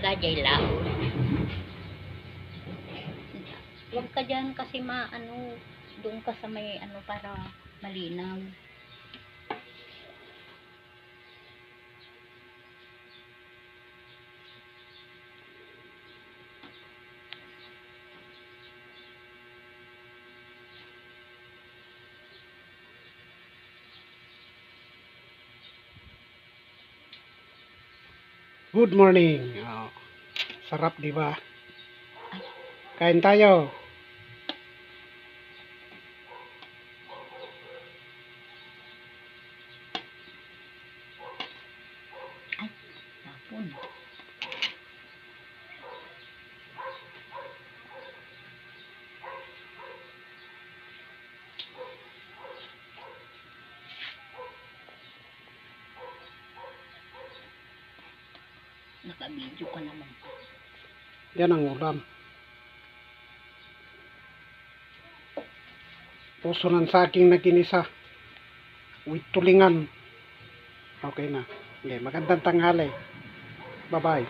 Gajay lao. Huwag ka dyan kasi ma, ano, doon ka sa may, ano, para malinaw. Good morning. Oh, sarap, di ba? Kain tayo. Tapon. Naka-video ka naman. Yan ang ulam. Puso ng saging na ginisa. With tulingan. Okay na. Okay, magandang tanghali. Bye-bye.